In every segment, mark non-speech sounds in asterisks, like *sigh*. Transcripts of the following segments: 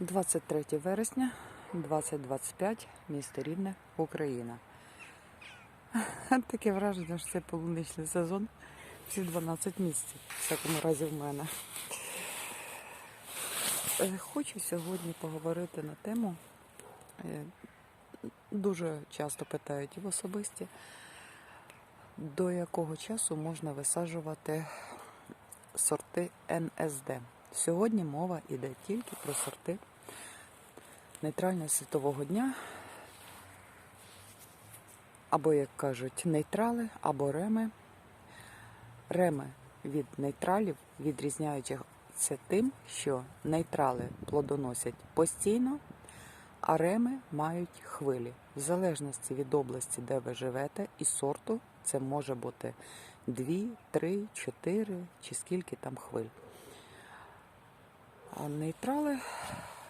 23 вересня 2025, місто Рівне, Україна. Таке враження, що це полуничний сезон. Всі 12 місяців, в всякому разі в мене. Е, Хочу сьогодні поговорити на тему. е, Дуже часто питають і в особисті, до якого часу можна висаджувати сорти НСД. Сьогодні мова йде тільки про сорти нейтрального світового дня, або, як кажуть, нейтрали, або реми. Реми від нейтралів відрізняються тим, що нейтрали плодоносять постійно, а реми мають хвилі. В залежності від області, де ви живете, і сорту це може бути 2, 3, 4 чи скільки там хвиль. А нейтрали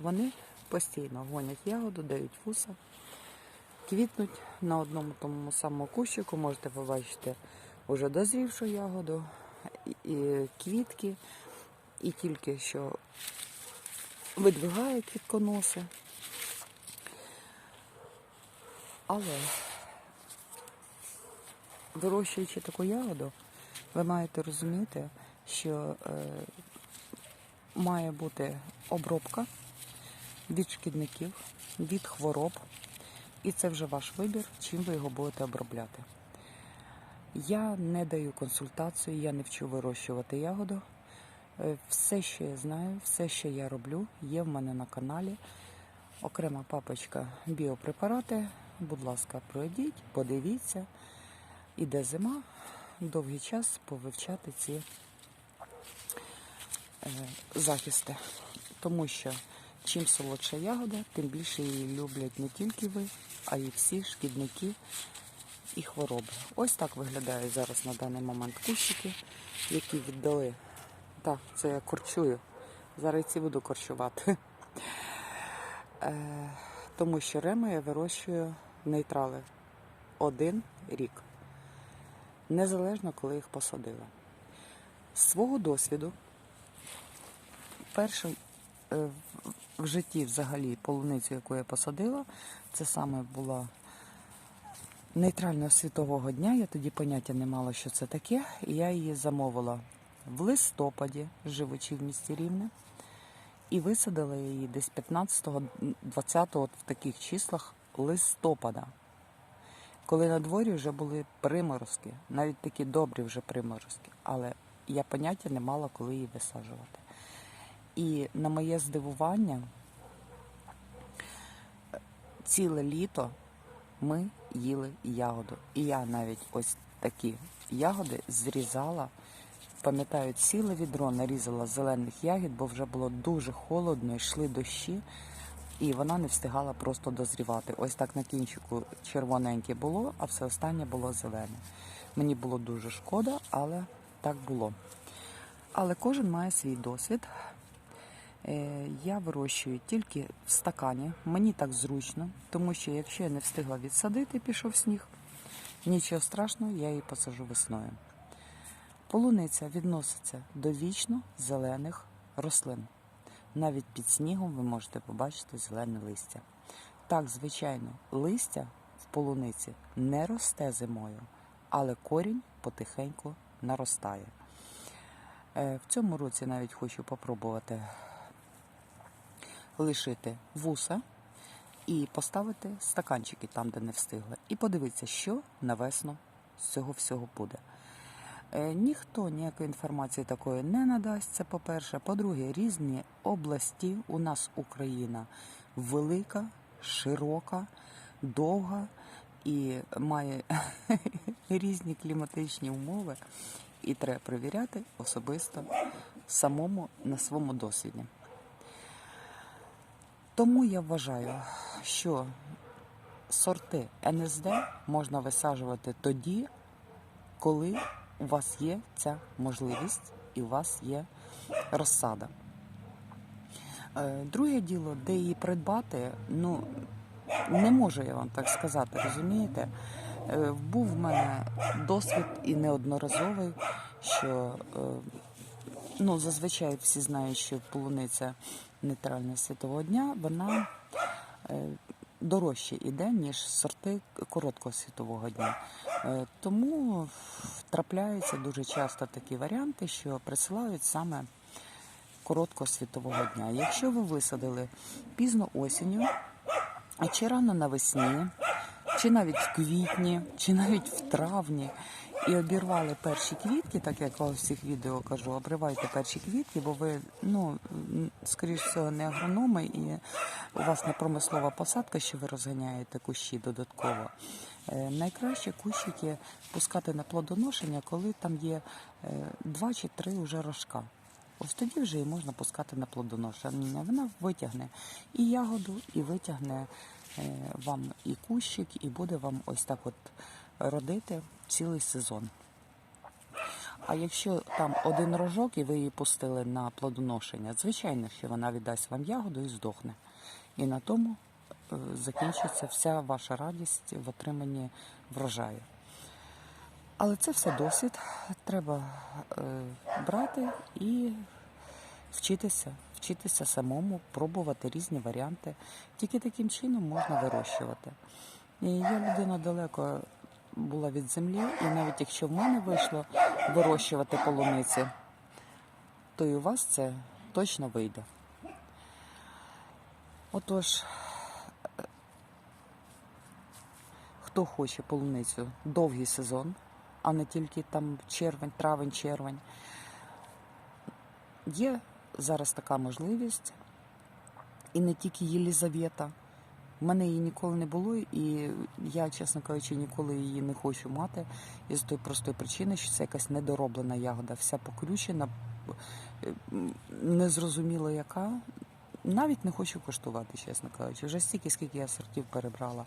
вони постійно гонять ягоду, дають вуса, квітнуть на одному тому самому кущику. Можете побачити вже дозрівшу ягоду, і- квітки, і тільки що видвигають квітконоси. Але вирощуючи таку ягоду, ви маєте розуміти, що е, має бути обробка від шкідників, від хвороб. І це вже ваш вибір, чим ви його будете обробляти. Я не даю консультацію, я не вчу вирощувати ягоду. Е, Все, що я знаю, все, що я роблю, є в мене на каналі. Окрема папочка біопрепарати. Будь ласка, пройдіть, подивіться. Іде зима, довгий час повивчати ці е, захисти. Тому що чим солодша ягода, тим більше її люблять не тільки ви, а й всі шкідники і хвороби. Ось так виглядають зараз на даний момент кущики, які віддали. Так, це я корчую. Зараз ці буду корчувати. Е, тому що реми я вирощую нейтрали один рік. Незалежно, коли їх посадила. З свого досвіду, перший е, в- житті взагалі полуницю, яку я посадила, це саме була нейтрального світового дня. Я тоді поняття не мала, що це таке. І я її замовила в листопаді, живучи в місті Рівне. І висадила її десь 15-20 в таких числах листопада. Коли на дворі вже були приморозки, навіть такі добрі вже приморозки, але я поняття не мала, коли її висаджувати. І на моє здивування, ціле літо ми їли ягоду. І я навіть ось такі ягоди зрізала. Пам'ятаю, ціле відро нарізала зелених ягід, бо вже було дуже холодно, йшли дощі, і вона не встигала просто дозрівати. Ось так на кінчику червоненьке було, а все останнє було зелене. Мені було дуже шкода, але так було. Але кожен має свій досвід. Е, Я вирощую тільки в стакані. Мені так зручно, тому що якщо я не встигла відсадити, пішов сніг, нічого страшного, я її посажу весною. Полуниця відноситься до вічно зелених рослин. Навіть під снігом ви можете побачити зелене листя. Так, звичайно, листя в полуниці не росте зимою, але корінь потихеньку наростає. Е, В цьому році навіть хочу попробувати лишити вуса і поставити стаканчики там, де не встигли. І подивитися, що на весну з цього всього буде. Е, Ніхто ніякої інформації такої не надасть. Це по-перше. По-друге, різні області. У нас Україна велика, широка, довга і має *laughs* різні кліматичні умови. І треба перевіряти особисто самому на своєму досвіді. Тому я вважаю, що сорти НСД можна висаджувати тоді, коли у вас є ця можливість і у вас є розсада. Е, Друге діло, де її придбати, ну не можу я вам так сказати, розумієте? Е, Був в мене досвід і неодноразовий, що е, ну, зазвичай всі знають, що полуниця нейтрального світового дня, вона е, дорожче іде, ніж сорти короткого світового дня. Е, тому трапляються дуже часто такі варіанти, що присилають саме короткого світового дня. Якщо ви висадили пізно осінню, чи рано навесні, чи навіть в квітні, чи навіть в травні, і обірвали перші квітки, так як у всіх відео кажу, обривайте перші квітки, бо ви, ну, скоріш всього, не агрономи, і у вас не промислова посадка, що ви розганяєте кущі додатково. Е, Найкраще кущики пускати на плодоношення, коли там є е, два чи три уже рожка. Ось тоді вже і можна пускати на плодоношення. Вона витягне і ягоду, і витягне е, вам і кущик, і буде вам ось так от родити цілий сезон. А якщо там один рожок і ви її пустили на плодоношення, звичайно, що вона віддасть вам ягоду і здохне. І на тому е, закінчиться вся ваша радість в отриманні врожаю. Але це все досвід. Треба е, брати і вчитися, вчитися самому, пробувати різні варіанти. Тільки таким чином можна вирощувати. І я людина далеко була від землі, і навіть якщо в мене вийшло вирощувати полуниці, то і у вас це точно вийде. Отож, хто хоче полуницю довгий сезон, а не тільки там червень, травень, червень. Є зараз така можливість, і не тільки Єлізавета. У мене її ніколи не було, і я, чесно кажучи, ніколи її не хочу мати із тої простої причини, що це якась недороблена ягода, вся покрючена, е, незрозуміло яка. Навіть не хочу коштувати, чесно кажучи. Вже стільки, скільки я сортів перебрала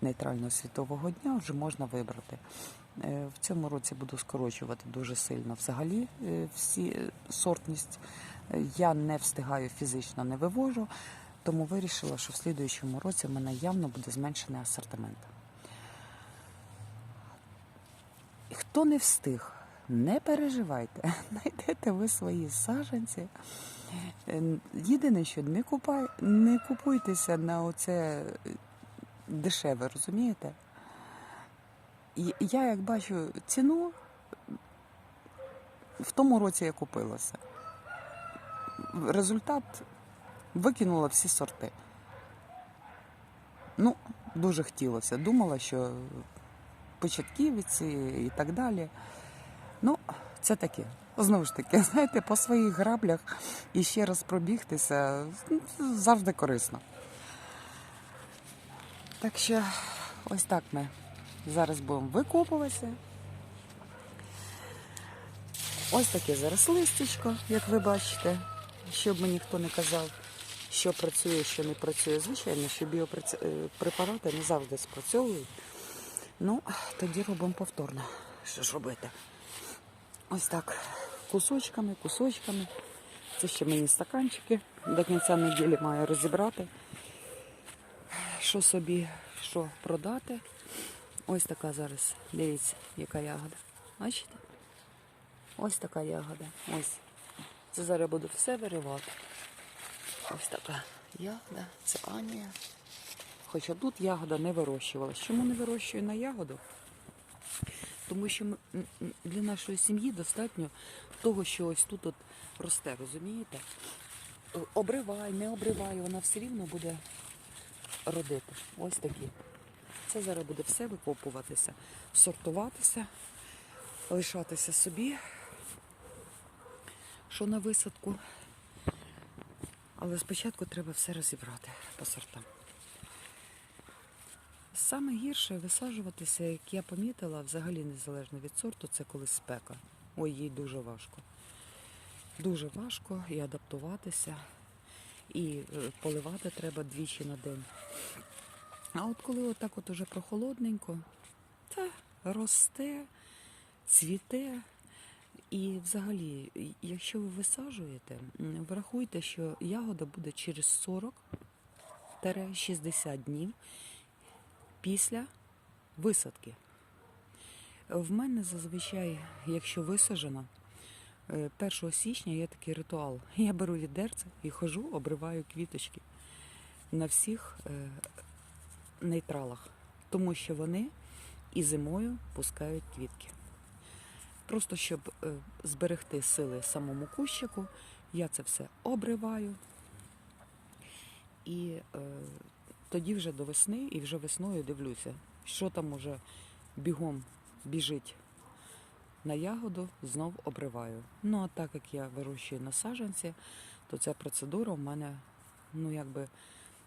нейтрального світового дня, вже можна вибрати. Е, В цьому році буду скорочувати дуже сильно взагалі е, всі сортність. Я не встигаю фізично, не вивожу, тому вирішила, що в слідуючому році в мене явно буде зменшений асортимент. Хто не встиг, не переживайте, *laughs* знайдете ви свої саджанці. Е, Єдине, що не купай, не купуйтеся на оце е, дешеве, розумієте? Я як бачу ціну, в тому році я купилася. Результат викинула всі сорти. Ну, дуже хотілося. Думала, що початківці і так далі. Ну, це таке. Знову ж таки, *laughs* знаєте, по своїх граблях і ще раз пробігтися завжди корисно. Так що ось так ми зараз будемо викопуватися. Ось таке зараз листячко, як ви бачите, щоб мені ніхто не казав, що працює, що не працює. Звичайно, що біопрепарати не завжди спрацьовують. Ну, тоді робимо повторно. Що ж робити? Ось так. Кусочками, кусочками. Це ще мені стаканчики. До кінця неділі маю розібрати. Що собі, що продати. Ось така зараз. Дивіться, яка ягода. Бачите? Ось така ягода. Ось. Це зараз буду все виривати. Ось така ягода. Це Анія. Хоча тут ягода не вирощувалась. Чому не вирощую на ягоду? Тому що для нашої сім'ї достатньо того, що ось тут от росте, розумієте? Обривай, не обривай, вона все рівно буде родити. Ось такі. Це зараз буде все викопуватися, сортуватися, лишатися собі, що на висадку. Але спочатку треба все розібрати по сортам. Саме гірше висаджуватися, як я помітила, взагалі незалежно від сорту, це коли спека. Ой, їй дуже важко. Дуже важко і адаптуватися, і е, поливати треба двічі на день. А от коли отак от уже прохолодненько, та росте, цвіте. І взагалі, якщо ви висаджуєте, врахуйте, що ягода буде через 40-60 днів після висадки. В мене зазвичай, якщо висаджено, Е, 1 січня є такий ритуал. *laughs* Я беру відерце і хожу, обриваю квіточки на всіх е, нейтралах, тому що вони і зимою пускають квітки. Просто щоб е, зберегти сили самому кущику, я це все обриваю. І е, тоді вже до весни, і вже весною дивлюся, що там уже бігом біжить на ягоду, знов обриваю. Ну а так як я вирощую на саджанці, то ця процедура в мене ну якби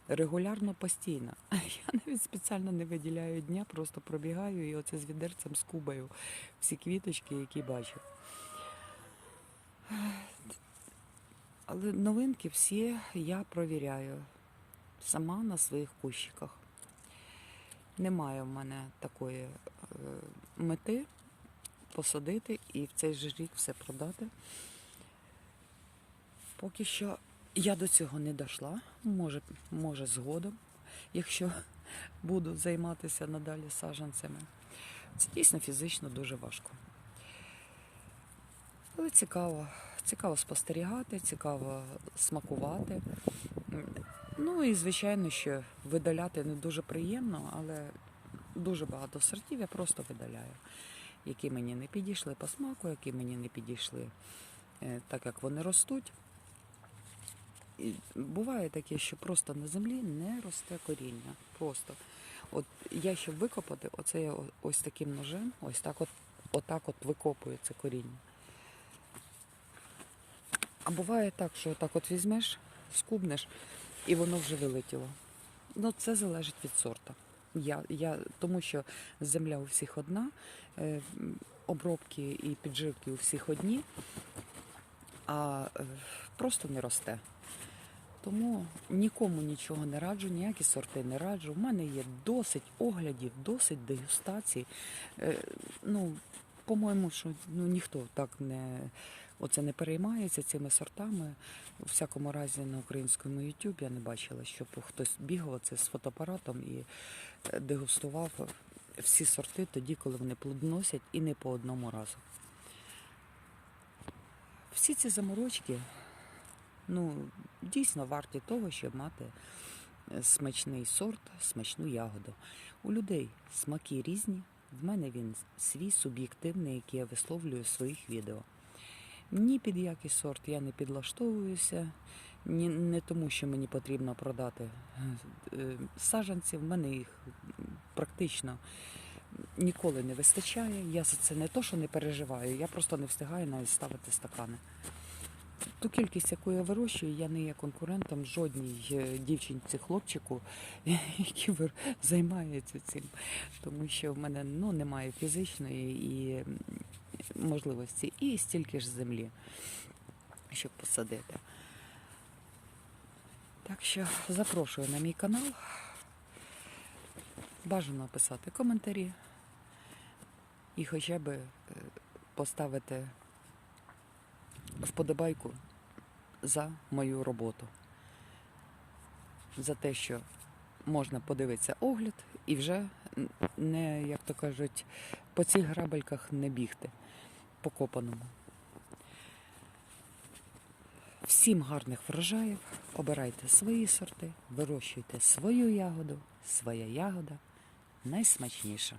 регулярно постійна. *laughs* Я навіть спеціально не виділяю дня, просто пробігаю і оце з відерцем скубаю всі квіточки, які бачу. Але новинки всі я провіряю сама на своїх кущиках. Немає в мене такої е, мети посадити і в цей же рік все продати. Поки що я до цього не дійшла. Може, може згодом, якщо буду займатися надалі саджанцями. Це дійсно фізично дуже важко. Але цікаво. Цікаво спостерігати, цікаво смакувати. Ну і звичайно, що видаляти не дуже приємно, але дуже багато сортів я просто видаляю, які мені не підійшли по смаку, які мені не підійшли е, так, як вони ростуть. Буває таке, що просто на землі не росте коріння. Просто. От я щоб викопати, оце я ось таким ножем, ось так от, отак от викопую це коріння. А буває так, що отак от візьмеш, скубнеш, і воно вже вилетіло. Ну, це залежить від сорта. Я, я, тому що земля у всіх одна, е, обробки і підживки у всіх одні, а е, просто не росте. Тому нікому нічого не раджу, ніякі сорти не раджу. У мене є досить оглядів, досить дегустацій. Е, ну, по-моєму, що ну, ніхто так не, оце не переймається цими сортами. У всякому разі на українському YouTube я не бачила, щоб хтось бігав це з фотоапаратом і е, дегустував всі сорти тоді, коли вони плодоносять, і не по одному разу. Всі ці заморочки ну, дійсно варті того, щоб мати е, смачний сорт, смачну ягоду. У людей смаки різні. В мене він свій суб'єктивний, який я висловлюю в своїх відео. Ні під який сорт я не підлаштовуюся, ні, не тому, що мені потрібно продати е, саджанців. В мене їх практично ніколи не вистачає. Я за це не то, що не переживаю, я просто не встигаю навіть ставити стакани. Ту кількість, яку я вирощую, я не є конкурентом жодній е, дівчинці, хлопчику, *laughs* які вир- займаються цим. Тому що в мене ну, немає фізичної і можливості, і стільки ж землі, щоб посадити. Так що запрошую на мій канал. Бажано писати коментарі і хоча б е, поставити вподобайку за мою роботу. За те, що можна подивитися огляд і вже не, як то кажуть, по цих грабельках не бігти по копаному. Всім гарних врожаїв, обирайте свої сорти, вирощуйте свою ягоду, своя ягода найсмачніша.